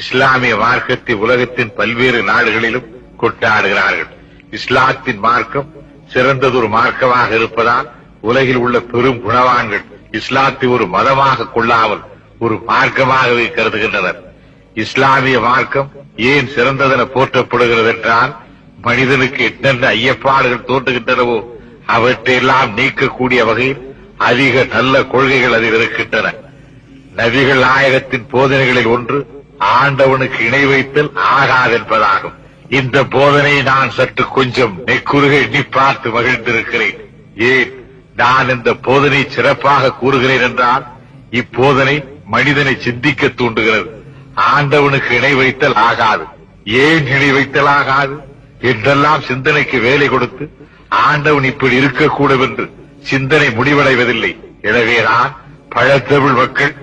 இஸ்லாமிய மார்க்கத்தை உலகத்தின் பல்வேறு நாடுகளிலும் கொண்டாடுகிறார்கள். இஸ்லாத்தின் மார்க்கம் சிறந்ததொரு மார்க்கமாக இருப்பதால் உலகில் உள்ள பெரும் குணவான்கள் இஸ்லாத்தை ஒரு மதமாக கொள்ளாமல் ஒரு மார்க்கமாகவே கருதுகின்றனர். இஸ்லாமிய மார்க்கம் ஏன் சிறந்ததென போற்றப்படுகிறது என்றால் மனிதனுக்கு என்னென்ன ஐயப்பாடுகள் தோன்றுகின்றனவோ அவற்றையெல்லாம் நீக்கக்கூடிய வகையில் அதிக நல்ல கொள்கைகள் அதில் இருக்கின்றன. நபிகள் நாயகத்தின் போதனைகளில் ஒன்று ஆண்டவனுக்கு இணை வைத்தல் ஆகாதென்பதாகும் இந்த போதனையை நான் சற்று கொஞ்சம் நெக்குறுக எண்ணி பார்த்து மகிழ்ந்திருக்கிறேன். ஏன்? நான் இந்த போதனை சிறப்பாக கூறுகிறேன் என்றால் இப்போதனை மனிதனை சிந்திக்க தூண்டுகிறது. ஆண்டவனுக்கு இணை வைத்தல் ஆகாது. ஏன் இணை வைத்தல் ஆகாது? என்றெல்லாம் சிந்தனைக்கு வேலை கொடுத்து ஆண்டவன் இப்படி இருக்கக்கூடும் என்று சிந்தனை முடிவடைவதில்லை. எனவே நான் பழத்தமிழ் மக்கள்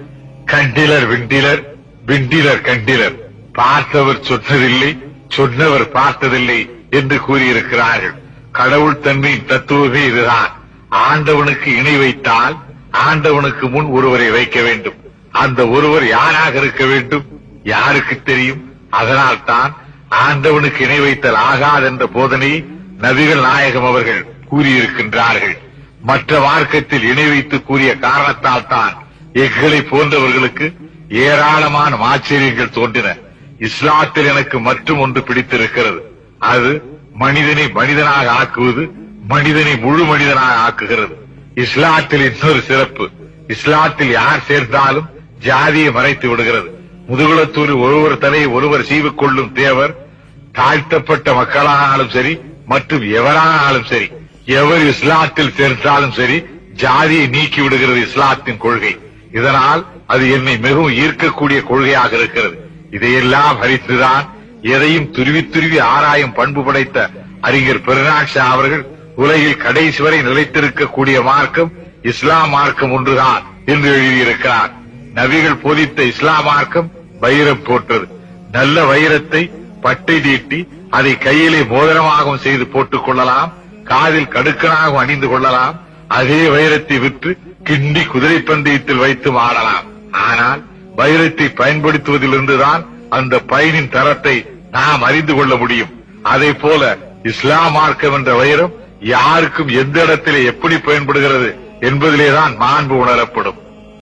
கண்டிலர் விண்டிலர் விண்டிலர் கண்டிலர். பார்த்தவர் சொன்னதில்லை சொன்னவர் பார்த்ததில்லை என்று கூறியிருக்கிறார்கள். கடவுள் தன்மையின் தத்துவமே இதுதான். ஆண்டவனுக்கு இணை வைத்தால் ஆண்டவனுக்கு முன் ஒருவரை வைக்க வேண்டும். அந்த ஒருவர் யாராக இருக்க வேண்டும்? யாருக்கு தெரியும்? அதனால் தான் ஆண்டவனுக்கு இணை வைத்தல் ஆகாதென்ற போதனையை நபிகள் நாயகம் அவர்கள் கூறியிருக்கின்றார்கள். மற்ற மார்க்கத்தில் இணை வைத்து கூறிய காரணத்தால் தான் எங்களை போன்றவர்களுக்கு ஏராளமான ஆச்சரியங்கள் தோன்றின. இஸ்லாத்தில் எனக்கு மற்றும் ஒன்று பிடித்திருக்கிறது. அது மனிதனை மனிதனாக ஆக்குவது மனிதனை முழு மனிதனாக ஆக்குகிறது. இஸ்லாத்தில் இன்னொரு சிறப்பு இஸ்லாத்தில் யார் சேர்ந்தாலும் ஜாதியை மறைத்து விடுகிறது. முதுகுலத்தூர் ஒருவர் தலையை ஒருவர் சீவிக்கொள்ளும் தேவர் தாழ்த்தப்பட்ட மக்களானாலும் சரி மற்றும் எவரானாலும் சரி எவர் இஸ்லாத்தில் சேர்ந்தாலும் சரி ஜாதியை நீக்கி விடுகிறது இஸ்லாத்தின் கொள்கை. இதனால் அது என்னை மிகவும் ஈர்க்கக்கூடிய கொள்கையாக இருக்கிறது. இதையெல்லாம் ஹரித்துதான் எதையும் துருவி துருவி ஆராயும் பண்பு படைத்த அறிஞர் பெருநாட்சா அவர்கள் உலகில் கடைசி வரை நிலைத்திருக்கக்கூடிய மார்க்கம் இஸ்லாம் மார்க்கம் ஒன்றுதான் என்று எழுதியிருக்கிறார். நபிகள் போதித்த இஸ்லாம் மார்க்கம் வைரம் போற்றது. நல்ல வைரத்தை பட்டை தீட்டி அதை கையிலே மோதிரமாகவும் செய்து போட்டுக் கொள்ளலாம் காதில் கடுக்கனாகவும் அணிந்து கொள்ளலாம் அதே வைரத்தை விற்று கிண்டி குதிரை பந்தயத்தில் வைத்து ஆடலாம் ஆனால் வைரத்தை பயன்படுத்துவதிலிருந்துதான் அந்த பயனின் தரத்தை நாம் அறிந்து கொள்ள முடியும். அதே போல இஸ்லாம் மார்க்கம் என்ற வைரம் யாருக்கும் எந்த இடத்திலே எப்படி பயன்படுகிறது என்பதிலேதான் மாண்பு உணரப்படும்.